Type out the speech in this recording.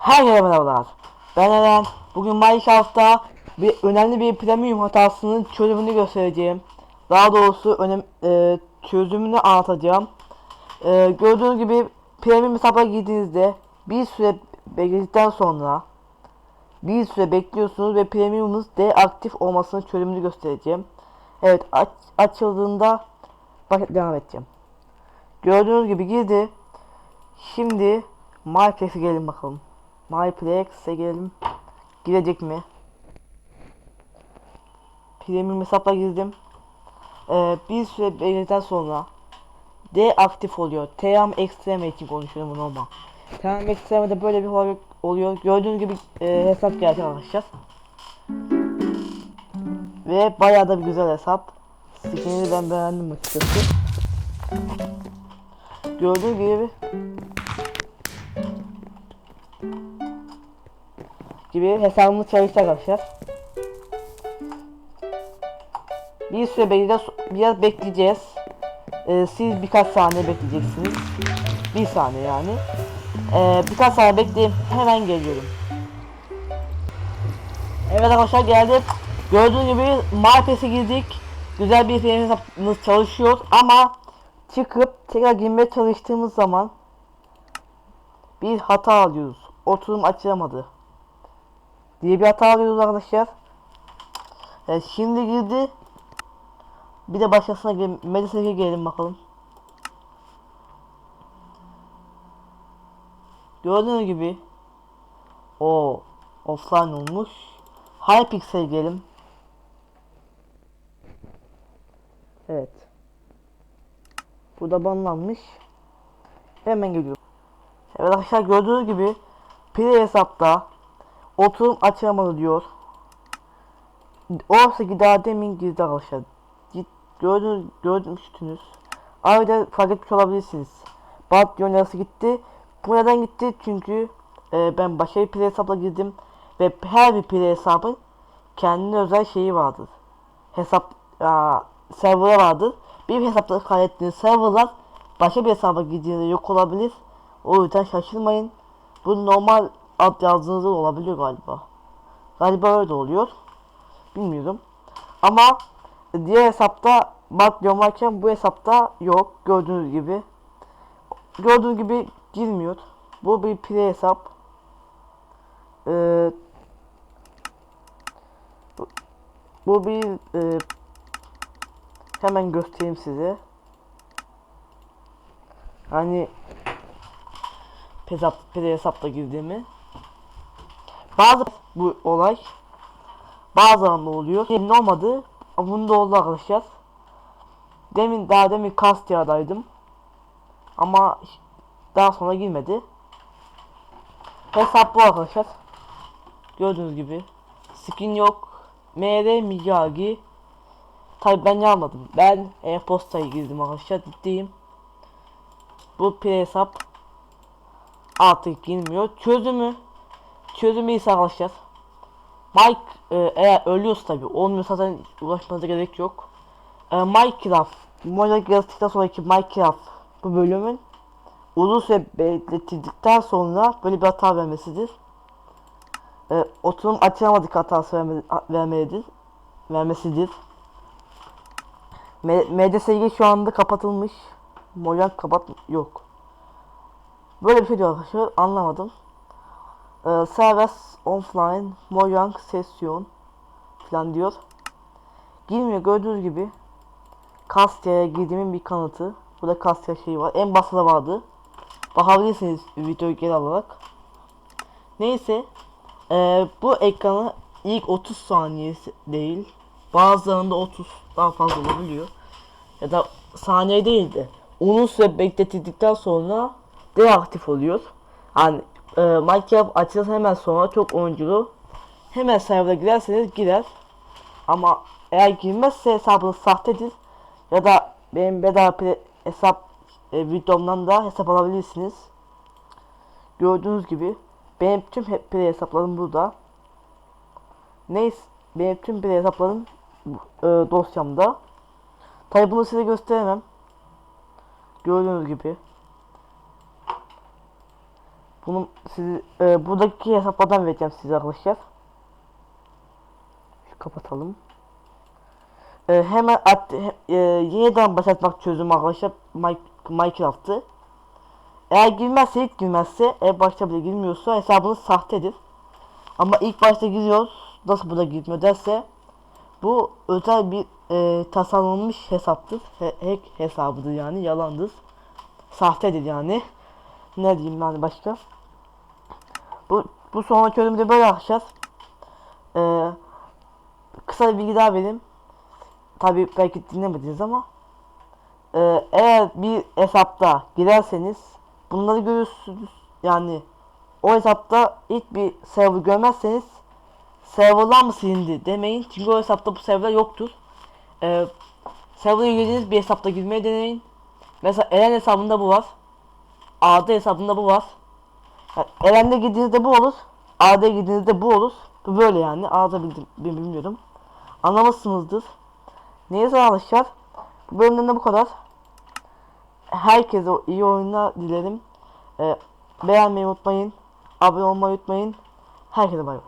Herkese merhabalar. Ben Eren. Bugün Minecraft'ta bir önemli bir premium hatasının çözümünü göstereceğim. Daha doğrusu önem, e, çözümünü anlatacağım. E, gördüğünüz gibi premium hesaba girdiğinizde bir süre bekledikten sonra bir süre bekliyorsunuz ve premiumunuz deaktif olmasının çözümünü göstereceğim. Evet aç, açıldığında bak devam edeceğim. Gördüğünüz gibi girdi. Şimdi MyPlex'e gelin bakalım. MyPlex'e gelelim. Girecek mi? Premium hesapla girdim. Ee, bir süre bekledikten sonra deaktif oluyor. TM Extreme için konuşuyorum bunu ama. TM Extreme'de böyle bir olay oluyor. Gördüğünüz gibi e, hesap geldi arkadaşlar. Ve bayağı da bir güzel hesap. Skinini ben beğendim açıkçası. Gördüğünüz gibi gibi hesabımız çalıştı arkadaşlar. Bir süre bekleyeceğiz, biraz bekleyeceğiz. Ee, siz birkaç saniye bekleyeceksiniz. Bir saniye yani. Ee, birkaç saniye bekleyeyim. Hemen geliyorum. Evet arkadaşlar geldik. Gördüğünüz gibi markete girdik. Güzel bir hesabımız çalışıyor ama çıkıp tekrar girmeye çalıştığımız zaman bir hata alıyoruz. Oturum açılamadı diye bir hata alıyoruz arkadaşlar. Evet, şimdi girdi. Bir de başkasına gel Medisa'ya gelelim bakalım. Gördüğünüz gibi o offline olmuş. Hypixel'e gelelim. Evet. Bu da banlanmış. Hemen geliyorum. Evet arkadaşlar gördüğünüz gibi Play hesapta oturum açamadı diyor. Oysa ki daha demin girdi arkadaşlar. Gördünüz, görmüştünüz. Ayrıca fark etmiş olabilirsiniz. Bat yarısı gitti. Bu neden gitti? Çünkü e, ben başka bir play hesapla girdim. Ve her bir play hesabın kendine özel şeyi vardır. Hesap aa, server'a vardır. Bir hesapta kaydettiğiniz serverlar başka bir hesaba girdiğinde yok olabilir. O yüzden şaşırmayın. Bu normal ad yazdığınızda da olabiliyor galiba. Galiba öyle oluyor. Bilmiyorum. Ama diğer hesapta Batlion varken bu hesapta yok. Gördüğünüz gibi. Gördüğünüz gibi girmiyor. Bu bir play hesap. Ee, bu- bir e, hemen göstereyim size. Hani hesap, play hesapta girdiğimi. Bazı bu olay bazı anda oluyor. Emin olmadı. Bunda oldu arkadaşlar. Demin daha demin Kastya'daydım. Ama daha sonra girmedi. Hesap bu arkadaşlar. Gördüğünüz gibi. Skin yok. MR Miyagi. Tabi ben almadım. Ben e-postaya girdim arkadaşlar. Ciddiyim. Bu play hesap artık girmiyor. Çözümü çözümü ise. Mike e, eğer ölüyorsa tabi olmuyorsa zaten uğraşmanıza gerek yok. E, Minecraft Minecraft yazdıktan sonraki Minecraft bu bölümün uzun süre bekletildikten sonra böyle bir hata vermesidir. E, oturum açamadık hatası verme, vermelidir. Vermesidir. MDSG şu anda kapatılmış. Mojang kapat yok. Böyle bir şey diyor arkadaşlar anlamadım. Ee, Servers offline Mojang sesyon falan diyor. Girmiyor gördüğünüz gibi. Kastya'ya girdiğimin bir kanıtı. Burada Kastya şeyi var. En basında vardı. Bakabilirsiniz videoyu geri alarak. Neyse. Ee, bu ekranı ilk 30 saniyesi değil. Bazılarında 30 daha fazla olabiliyor. Ya da saniye değil de uzun süre bekletildikten sonra deaktif oluyor. Yani e, Minecraft açılırsa hemen sonra çok oyunculu hemen server'a girerseniz girer. Ama eğer girmezse hesabınız sahtedir. Ya da benim bedava pre- hesap e, videomdan da hesap alabilirsiniz. Gördüğünüz gibi benim tüm play hesaplarım burada. Neyse benim tüm play hesaplarım e, dosyamda. Tabi bunu size gösteremem. Gördüğünüz gibi. Bunu sizi e, buradaki hesaplardan vereceğim size arkadaşlar. Şu kapatalım. E, hemen at, e, yeniden başlatmak çözümü arkadaşlar Mi- Minecraft'ı. Eğer girmezse hiç girmezse eğer başta bile girmiyorsa hesabınız sahtedir. Ama ilk başta giriyoruz nasıl burada girmiyor derse bu özel bir e, tasarlanmış hesaptır. He- hack hesabıdır yani yalandır. Sahtedir yani. Ne diyeyim yani başka? Bu bu sonraki bölümde böyle yapacağız. Ee, kısa bir bilgi daha vereyim. Tabi belki dinlemediniz ama ee, eğer bir hesapta girerseniz bunları görürsünüz. Yani o hesapta ilk bir server görmezseniz serverlar mı silindi demeyin. Çünkü o hesapta bu server yoktur. Ee, server'a girdiğiniz bir hesapta girmeye deneyin. Mesela Eren hesabında bu var. AD hesabında bu var. Yani Eren'de girdiğinizde bu olur. AD'ye girdiğinizde bu olur. Bu böyle yani. A'da bildim, bil- bilmiyorum. Anlamışsınızdır. Neyse arkadaşlar. Bu bölümden de bu kadar. Herkese iyi oyunlar dilerim. Ee, beğenmeyi unutmayın. Abone olmayı unutmayın. Herkese bay bay.